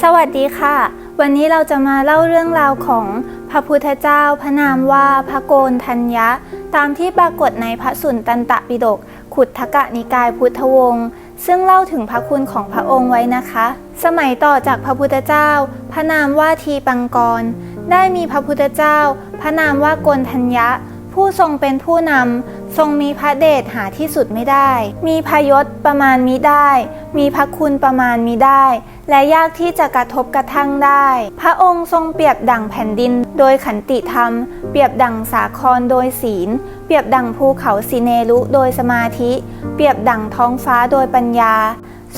สวัสดีค่ะ วันนี้เราจะมาเล่าเรื่องราวของพระพุทธเจ้า พระนามว่าพระโกนทัญญะ ตามที่ปรากฏในพระสุนตันตปิฎกขุททกนิกายพุทธวงศ์ซึ่งเล่าถึงพระคุณของพระองค์ไว้นะคะ สมัยต่อจากพระพุทธเจ้า พระนามว่าทีปังกร ได้มีพระพุทธเจ้า พระนามว่าโกนทัญญะ ผู้ทรงเป็นผู้นำ ทรงมีพระเดชหาที่สุดไม่ได้ มีพยศประมาณมิได้ มีพระคุณประมาณมิได้ และยากที่จะกระทบกระทั่งได้ พระองค์ทรงเปรียบดั่งแผ่นดิน โดยขันติธรรม เปรียบดั่งสาครโดยศีล เปรียบดั่งภูเขาสิเนรุโดยสมาธิ เปรียบดั่งท้องฟ้าโดยปัญญา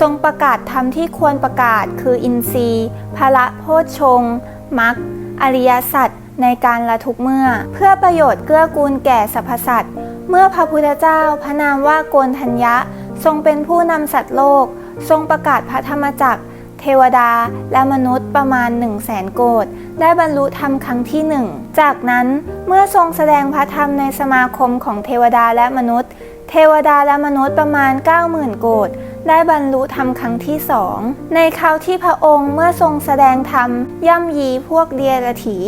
ทรงประกาศธรรมที่ควรประกาศคืออินทรีย์พละโพชฌงค์มรรคอริยสัจ ในการละทุกเมื่อ เพื่อประโยชน์เกื้อกูลแก่สรรพสัตว์ เมื่อพระพุทธเจ้าพระนามว่าโกนทัญญะ ทรงเป็นผู้นำสัตว์โลก ทรงประกาศพระธรรมจักร เทวดาและมนุษย์ประมาณ1 0 0 0 0แสนโกดได้บรรลุธรรมครั้งที่หนึ่ง จากนั้นเมื่อทรงแสดงพระธรรมในสมาคมของเทวดาและมนุษย์ เทวดาและมนุษย์ประมาณ 90,000 โกดได้บรรลุธรรมครั้งที่สอง ในคราวที่พระองค์เมื่อทรงแสดงธรรมย่ำยีพวกเดียรถี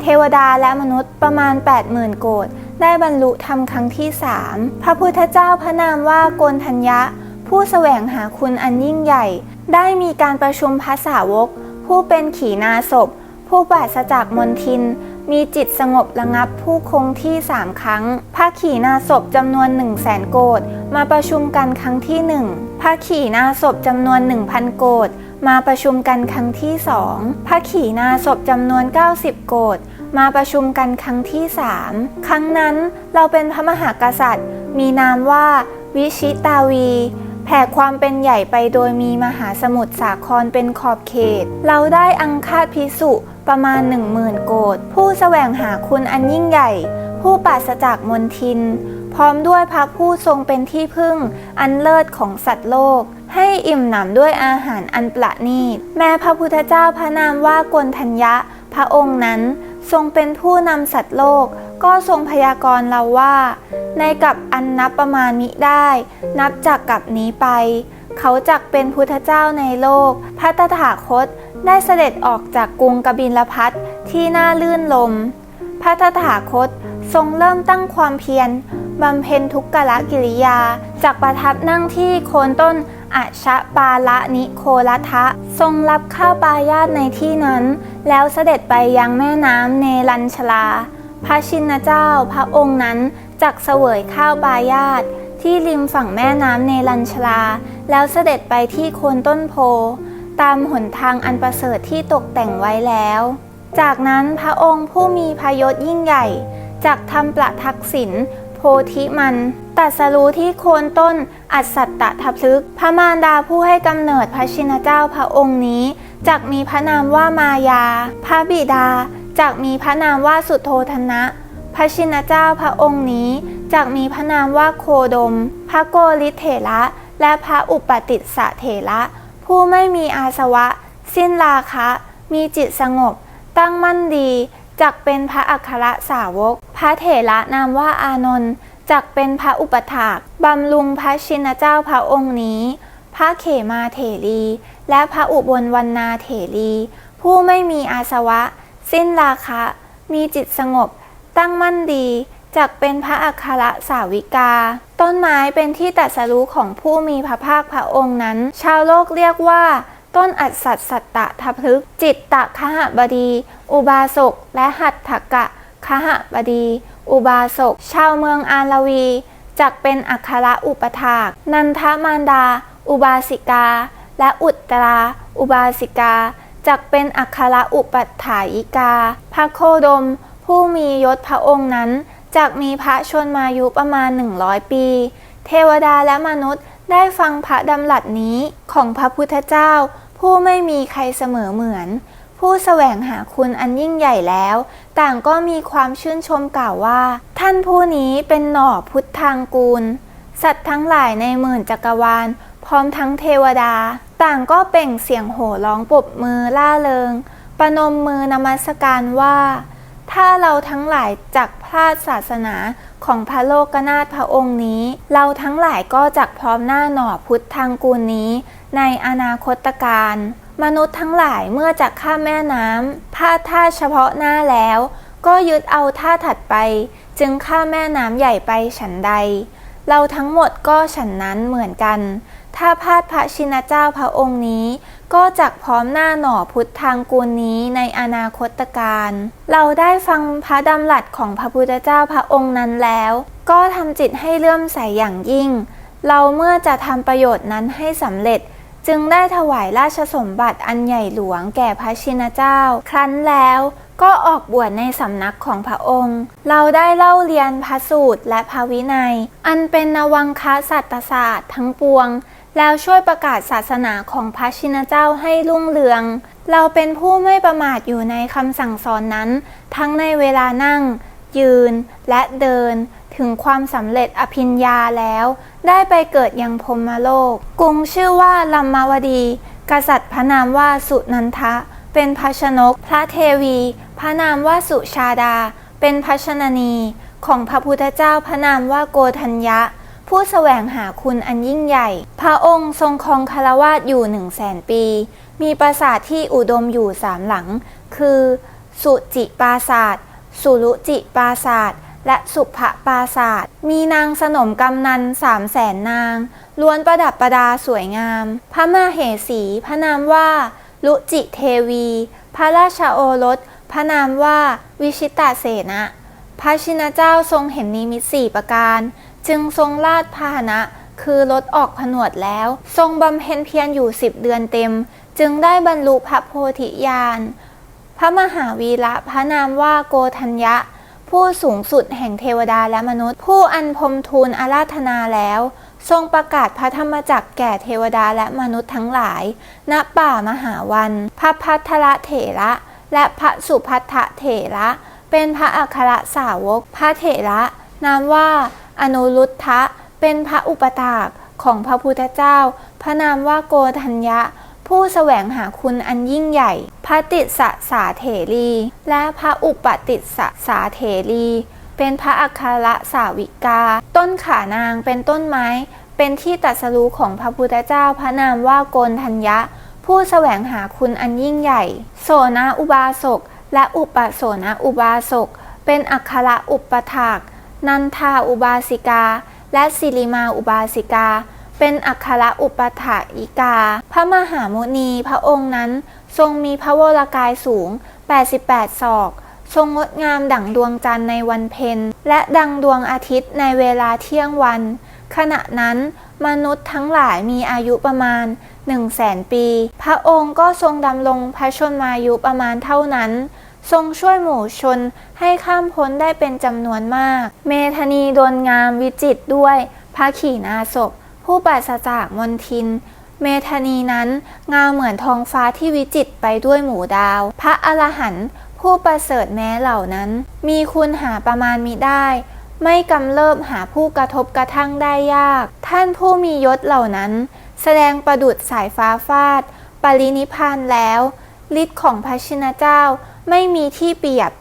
เทวดาและมนุษย์ประมาณ 80,000 โกดได้บรรลุธรรมครั้งที่สามพระพุทธเจ้าพระนามว่าโกนทัญญะ ผู้แสวงหาคุณอันยิ่งใหญ่ ได้มีการประชุมพระสาวก ผู้เป็นขีณาศพ ผู้ปราศจากมนทิน มีจิตสงบระงับผู้คงที่สามครั้ง พระขีณาศพจำนวนหนึ่งแสนโกดมาประชุมกันครั้งที่หนึ่งพระขีณาศพจำนวนหนึ่งพันโกด มาประชุมกันครั้งที่สองพระขีณาศพจำนวน 90 โกดมาประชุมกันครั้งที่สามครั้งนั้นเราเป็นพระมหากษัตริย์ มีนามว่าวิชิตาวีแผ่ความเป็นใหญ่ไปโดยมีมหาสมุทรสาครเป็นขอบเขต เราได้อังคาดพิสุประมาณหนึ่งหมื่นโกดผู้แสวงหาคุณอันยิ่งใหญ่ ผู้ปราศจากมนทิน พร้อมด้วยพระผู้ทรงเป็นที่พึ่งอันเลิศของสัตว์โลก ให้อิ่มหนำด้วยอาหารอันประณีต แม้พระพุทธเจ้าพระนามว่ากนทัญญะ พระองค์นั้นทรงเป็นผู้นำสัตว์โลก ก็ทรงพยากรณ์เราว่า ในกับอันนับประมาณมิได้ นับจากกับนี้ไป เขาจักเป็นพุทธเจ้าในโลก พระตถาคตได้เสด็จออกจากกรุงกบิลพัทที่น่าลื่นลม พระตถาคตทรงเริ่มตั้งความเพียรบำเพ็ญทุกกละกิริยาจากประทับนั่งที่โคนต้น อชปาละนิโคลทะ ทรงรับข้าวปายาตในที่นั้น แล้วเสด็จไปยังแม่น้ำเนรัญชลา พระชินเจ้าพระองค์นั้นจักเสวยข้าวปายาตที่ริมฝั่งแม่น้ำเนรัญชลา แล้วเสด็จไปที่โคนต้นโพ ตามหนทางอันประเสริฐที่ตกแต่งไว้แล้ว จากนั้นพระองค์ผู้มีพยศยิ่งใหญ่จักทำประทักษิณโพธิมันตัดสรู้ที่โคนต้น อัศสัตตทัพลึก พระมารดาผู้ให้กำเนิดพระชินเจ้าพระองค์นี้จักมีพระนามว่ามายา พระบิดาจักมีพระนามว่าสุโธธนะ พระชินเจ้าพระองค์นี้จักมีพระนามว่าโคดม พระโกริเถระ และพระอุปติสสะเถระ ผู้ไม่มีอาสวะ สิ้นราคะ มีจิตสงบ ตั้งมั่นดีจักเป็นพระอัครสาวก พระเถระนามว่าอานนท์ จักเป็นพระอุปถาก บำรุงพระชินเจ้าพระองค์นี้ พระเขมาเถรี และพระอุบลวรรณาเถรี ผู้ไม่มีอาสวะ สิ้นราคะ มีจิตสงบ ตั้งมั่นดีจักเป็นพระอัครสาวิกา ต้นไม้เป็นที่ตรัสรู้ของผู้มีพระภาคพระองค์นั้น ชาวโลกเรียกว่า ต้นอัศสัตตะทพฤกจิตตะคหบดี อุบาสกและหัตถกะ คหบดี อุบาสก ชาวเมืองอาลวี จักเป็นอัคระอุปถาก นันทมารดา อุบาสิกา และอุตรา อุบาสิกา จักเป็นอัคระอุปัฏฐายิกา พระโคดม ผู้มียศพระองค์นั้นจักมีพระชนมายุประมาณ 100 ปี เทวดาและมนุษย์ได้ฟังพระดำรัสนี้ของพระพุทธเจ้า ผู้ไม่มีใครเสมอเหมือน ผู้แสวงหาคุณอันยิ่งใหญ่แล้ว ต่างก็มีความชื่นชมกล่าวว่า ท่านผู้นี้เป็นหน่อพุทธางกูล สัตว์ทั้งหลายในหมื่นจักรวาล พร้อมทั้งเทวดา ต่างก็เป่งเสียงโห่ร้องปบมือล่าเริง ประนมมือนมัสการว่า ถ้าเราทั้งหลายจักพลาดศาสนาของพระโลกนาถพระองค์นี้ เราทั้งหลายก็จักพร้อมหน้าหน่อพุทธทางกูลนี้ ในอนาคตการ มนุษย์ทั้งหลายเมื่อจะข้ามแม่น้ำพลาดท่าเฉพาะหน้าแล้ว ก็ยึดเอาท่าถัดไป จึงข้ามแม่น้ำใหญ่ไปฉันใด เราทั้งหมดก็ฉันนั้นเหมือนกัน ถ้าพลาดพระชินเจ้าพระองค์นี้ ก็จักพร้อมหน้าหน่อพุทธทางกูลนี้ในอนาคตการเราได้ฟังพระดำรัสของพระพุทธเจ้าพระองค์นั้นแล้ว ก็ทำจิตให้เลื่อมใสอย่างยิ่ง เราเมื่อจะทำประโยชน์นั้นให้สำเร็จ จึงได้ถวายราชสมบัติอันใหญ่หลวงแก่พระชินเจ้า ครั้นแล้วก็ออกบวชในสำนักของพระองค์ เราได้เล่าเรียนพระสูตรและพระวินัย อันเป็นนวังคสัตศาสตร์ทั้งปวง แล้วช่วยประกาศศาสนาของพระชินเจ้าให้รุ่งเรือง เราเป็นผู้ไม่ประมาทอยู่ในคำสั่งสอนนั้น ทั้งในเวลานั่ง ยืนและเดิน ถึงความสำเร็จอภิญญาแล้ว ได้ไปเกิดยังพรมโลก กรุงชื่อว่าลัมมาวดี กษัตริย์พระนามว่าสุนันทะ เป็นพระชนก พระเทวี พระนามว่าสุชาดา เป็นพระชนนี ของพระพุทธเจ้าพระนามว่าโกธัญญะ ผู้แสวงหาคุณอันยิ่งใหญ่ พระองค์ทรงครองคารวาสอยู่หนึ่งแสนปี มีปราสาทที่อุดมอยู่สามหลัง คือ สุจิปราสาท สุรุจิปราศาสาทและสุภปราศาสาทมีนางสนมกำนันสามแสนนาง ล้วนประดับประดาสวยงาม พระมาเหสี พระนามว่า ลุจิเทวี พระราชโอรส พระนามว่าวิชิตาเสนะพระชินเจ้าทรงเห็นนิมิตสี่ประการ จึงทรงลาดพาหนะ คือรถออกผนวดแล้ว ทรงบำเพ็ญเพียรอยู่สิบเดือนเต็ม จึงได้บรรลุพระโพธิญาณ พระมหาวีระพระนามว่าโกธัญญะ ผู้สูงสุดแห่งเทวดาและมนุษย์ ผู้อันพรมทูลอาราธนาแล้ว ทรงประกาศพระธรรมจักรแก่เทวดาและมนุษย์ทั้งหลาย ณป่ามหาวัน พระพัทละเถระ และพระสุพัทธเถระ เป็นพระอัครสาวก พระเถระนามว่าอนุรุทธะเป็นพระอุปถากของพระพุทธเจ้า พระนามว่าโกธัญญะ ผู้แสวงหาคุณอันยิ่งใหญ่ พระติสสะสาเถรี และพระอุปติสสะสาเถรี เป็นพระอัครสาวิกา ต้นขานางเป็นต้นไม้ เป็นที่ตรัสรู้ของพระพุทธเจ้าพระนามว่าโกนทัญญะ ผู้แสวงหาคุณอันยิ่งใหญ่ โสนาอุบาสก และอุปโสนาอุบาสก เป็นอัครอุปถาก นันทาอุบาสิกา และสิริมาอุบาสิกา เป็นอัคระอุปถาอิกา พระมหามุนีพระองค์นั้นทรงมีพระวรากายสูง 88 ศอก ทรงงดงามดั่งดวงจันทร์ในวันเพ็ญ และดังดวงอาทิตย์ในเวลาเที่ยงวัน ขณะนั้นมนุษย์ทั้งหลายมีอายุประมาณ1 0 0 0 0แสนปี พระองค์ก็ทรงดำรงพระชนมายุประมาณเท่านั้น ทรงช่วยหมู่ชนให้ข้ามพ้นได้เป็นจำนวนมาก เมธานีดลงามวิจิตด้วยพระขี่นาศพ ผู้ปราศจากมนทิน เมธานีนั้นงามเหมือนทองฟ้าที่วิจิตไปด้วยหมู่ดาว พระอรหันต์ผู้ประเสริฐแม้เหล่านั้น มีคุณหาประมาณมิได้ ไม่กำเริบหาผู้กระทบกระทั่งได้ยาก ท่านผู้มียศเหล่านั้น แสดงประดุดสายฟ้าฟาด ปรินิพพานแล้วฤทธิ์ของพระชินเจ้าไม่มีที่เปรียบ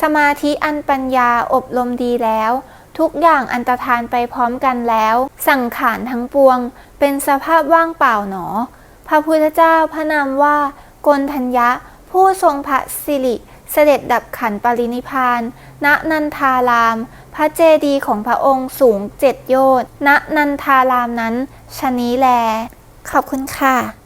สมาธิอันปัญญาอบรมดีแล้ว ทุกอย่างอันตรธานไปพร้อมกันแล้ว สังขารทั้งปวง เป็นสภาพว่างเปล่าหนอ พระพุทธเจ้าพระนามว่ากนทัญญะ ผู้ทรงพระสิริ เสด็จดับขันปรินิพาน ณนันทาราม พระเจดีย์ของพระองค์สูงเจ็ดโยชน์ณนันทารามนั้นชะนี้แล ขอบคุณค่ะ